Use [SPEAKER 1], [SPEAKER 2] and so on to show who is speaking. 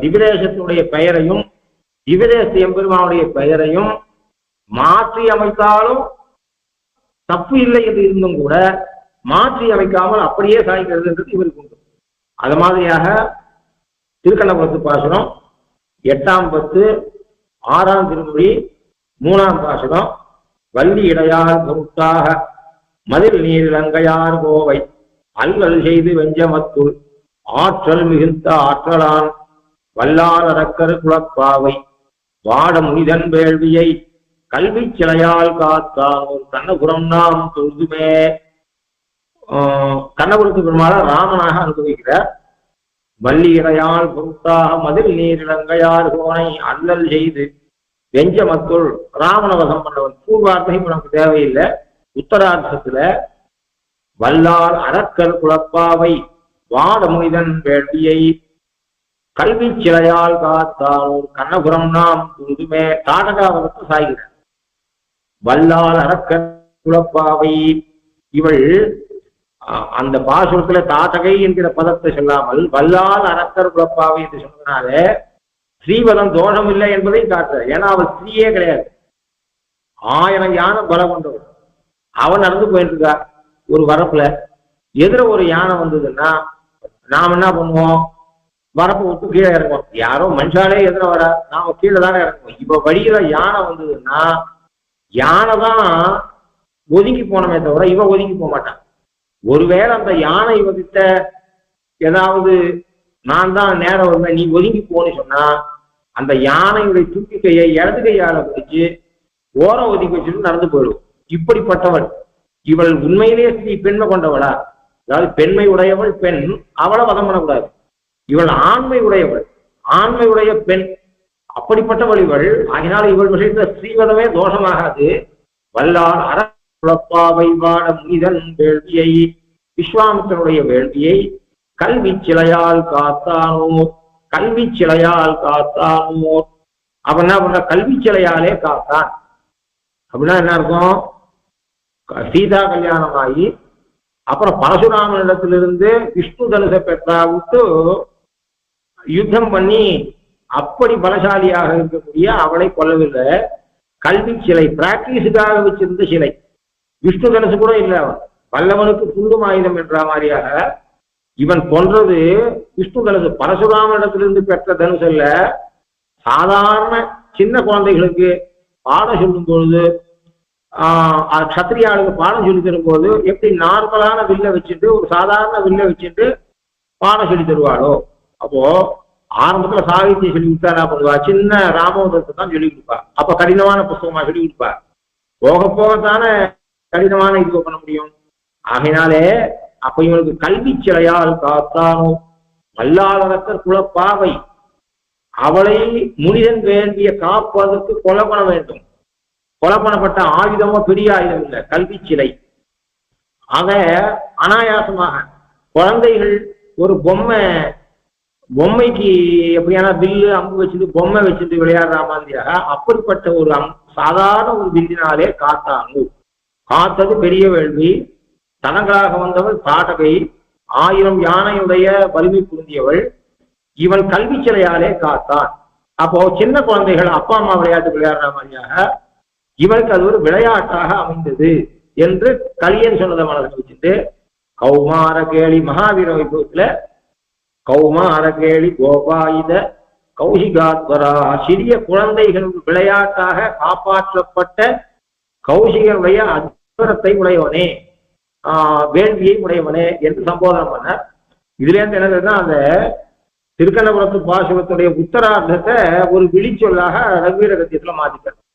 [SPEAKER 1] திவிதேசத்தினுடைய பெயரையும் திவிதேச எம்பெருமானுடைய பெயரையும் மாற்றி அமைத்தாலும் தப்பு இல்லை என்று இருந்தும் கூட மாற்றி அமைக்காமல் அப்படியே சாய்க்கிறதுன்றது இவருக்கு உண்டு. அது மாதிரியாக திருக்கண்ணபுரத்து பாசுரம் எட்டாம் பத்து ஆறாம் திருமொழி மூணாம் பாசுரம் வள்ளி இடையார் பொருட்டாக மதில் நீரிலங்கையார் கோவை அல்லல் செய்து வெஞ்சமத்துள் ஆற்றல் மிகுந்த ஆற்றலான் வல்லார் அரக்கர் குலப்பாவை வாட முனிதன் வேள்வியை கல்வி சிலையால் காத்தான் கண்ணபுரம் நாம் தொழுதுமே. கண்ணபுரத்து பெருமாள ராமனாக அனுபவிக்கிறார். வள்ளி இறையால் பொருட்டாக மதில் நீரிழங்கையார் கோனை அல்லல் செய்து வெஞ்சமத்துள் ராமனவசம் பண்ணவன் பூர்வார்த்தை நமக்கு தேவையில்லை. உத்தரார்த்தத்துல வல்லால் அரக்கர் குழப்பாவை வாட முனிதன் வேள்வியை கல்வி சிலையால் காத்தால் ஒரு கண்ணபுரம் நாம் துருதுமே தாடகாவதற்கு சாய்கிறார் வல்லால் அரக்கர் குழப்பாவை இவள் அந்த பாசுரத்துல தாதகை என்கிற பதத்தை சொல்லாமல் வல்லால் அரக்கர் குழப்பாவை என்று சொன்னதுனால ஸ்ரீவதம் தோஷம் இல்லை என்பதை காட்டுற ஏன்னா அவள் ஸ்ரீயே கிடையாது. ஆயிரம் யானை பலம் கொண்டவள். அவன் நடந்து போயிட்டு இருக்கா ஒரு வரப்புல. எதிர ஒரு யானை வந்ததுன்னா நாம் என்ன பண்ணுவோம்? வரப்ப விட்டு கீழே இறங்குவோம் யாரோ மனுஷாலே எதிர வர நாம கீழே தானே இறங்குவோம். இப்ப வழியில யானை வந்ததுன்னா யானை தான் ஒதுங்கி போனமே தவிர இவன் ஒதுங்கி போக மாட்டான் ஒருவேளை அந்த யானை இவகிட்ட ஏதாவது நான் தான் நேரம் வருவேன் நீ ஒதுங்கி போன்னு சொன்னா அந்த யானையுடைய தும்பி கையை இடது கையால பிடிச்சு ஓரம் ஒதுக்கி வச்சுட்டு நடந்து போயிடும் இப்படிப்பட்டவள். இவள் உண்மையிலேயே ஸ்ரீ பெண்மை கொண்டவளா? அதாவது பெண்மை உடையவள் பெண். அவளை வதம் பண்ணக்கூடாது. இவள் ஆண்மை உடையவள் ஆண்மை உடைய பெண். அப்படிப்பட்டவள் இவள் ஆகினால் இவள் விஷயத்துல ஸ்ரீவதமே தோஷமாகாது. வல்லால் அறப்பாவை வாட முனிதன் வேள்வியை விஸ்வாமித்தனுடைய வேள்வியை கல்வி சிலையால் காத்தானோர் கல்வி சிலையால் காத்தானோர் அவன் என்ன பண்ண கல்வி சிலையாலே காத்தான். அப்படின்னா என்ன அர்த்தம் க- சீதா கல்யாணம் ஆகி அப்புறம் பரசுராமனிடத்திலிருந்து விஷ்ணு தனுசை பெற்றா விட்டு யுத்தம் பண்ணி அப்படி பலசாலியாக இருக்கக்கூடிய அவளை கொல்லவில்லை. கல்வி சிலை பிராக்டிஸுக்காக வச்சிருந்த சிலை. விஷ்ணு தனசு கூட இல்லை அவன். வல்லவனுக்கு புல்லும் ஆயுதம் என்ற மாதிரியாக இவன் கொன்றது விஷ்ணு தனுசு. பரசுராமனிடத்திலிருந்து பெற்ற தனுசு அல்ல. சாதாரண சின்ன குழந்தைகளுக்கு பாடம் சொல்லும் பொழுது கத்திரியாளுக்கு பாடம் சொல்லி தரும்போது எப்படி நார்மலான வில்ல வச்சுட்டு ஒரு சாதாரண வில்ல வச்சுட்டு பாடம் சொல்லி தருவாளோ? அப்போ ஆரம்பத்துல சாகித்யம் சொல்லி கொடுத்தா என்ன பண்ணுவா? சின்ன ராமோதரத்தை தான் சொல்லி கொடுப்பா. அப்ப கடினமான புஸ்தகமா சொல்லி கொடுப்பா. போக போகத்தானே கடினமான இது பண்ண முடியும்? ஆகினாலே அப்ப இவனுக்கு கல்வி சிலையால் காத்தானோ? வல்லாளரக்கர் குலப்பாவை. அவளை முனிதன் வேண்டிய காப்பதற்கு கொலை பண்ண வேண்டும். கொலை பண்ணப்பட்ட ஆயுதமோ பெரிய ஆயுதம் இல்லை கல்வி சிலை. ஆக அனாயாசமாக குழந்தைகள் ஒரு பொம்மை பொம்மைக்கு எப்படியான வில்லு அம்பு வச்சுட்டு பொம்மை வச்சுட்டு விளையாடுற மாதிரியாக அப்படிப்பட்ட ஒரு அம் சாதாரண ஒரு வில்லினாலே காத்தாங்கு காத்தது பெரிய வேள்வி. தனங்களாக வந்தவள் பாடகை ஆயிரம் யானையுடைய வலிமை புரிந்தியவள். இவன் கல்வி சிலையாலே காத்தான். அப்போ சின்ன குழந்தைகள் அப்பா அம்மா விளையாட்டு விளையாடுற மாதிரியாக இவனுக்கு அது ஒரு விளையாட்டாக அமைந்தது என்று கலியன் சொன்னதை மனதில் வச்சுட்டு கௌமார கேலி மகாவீர வைபவத்துல கௌமாரகேளி கோபாயுத கௌசிகாத்வரா. சிறிய குழந்தைகள் விளையாட்டாக காப்பாற்றப்பட்ட கௌசிகனுடைய அத்வரத்தை உடையவனே. ஆஹ் வேள்வியை உடையவனே என்று சம்போதனம் பண்ண இதுல இருந்து என்னதுன்னா அந்த திருக்கண்ணபுரத்து பாசுவத்துடைய உத்தரார்த்தத்தை ஒரு விழிச்சொல்லாக ரகுவீர கத்தியத்துல மாத்திட்டார்.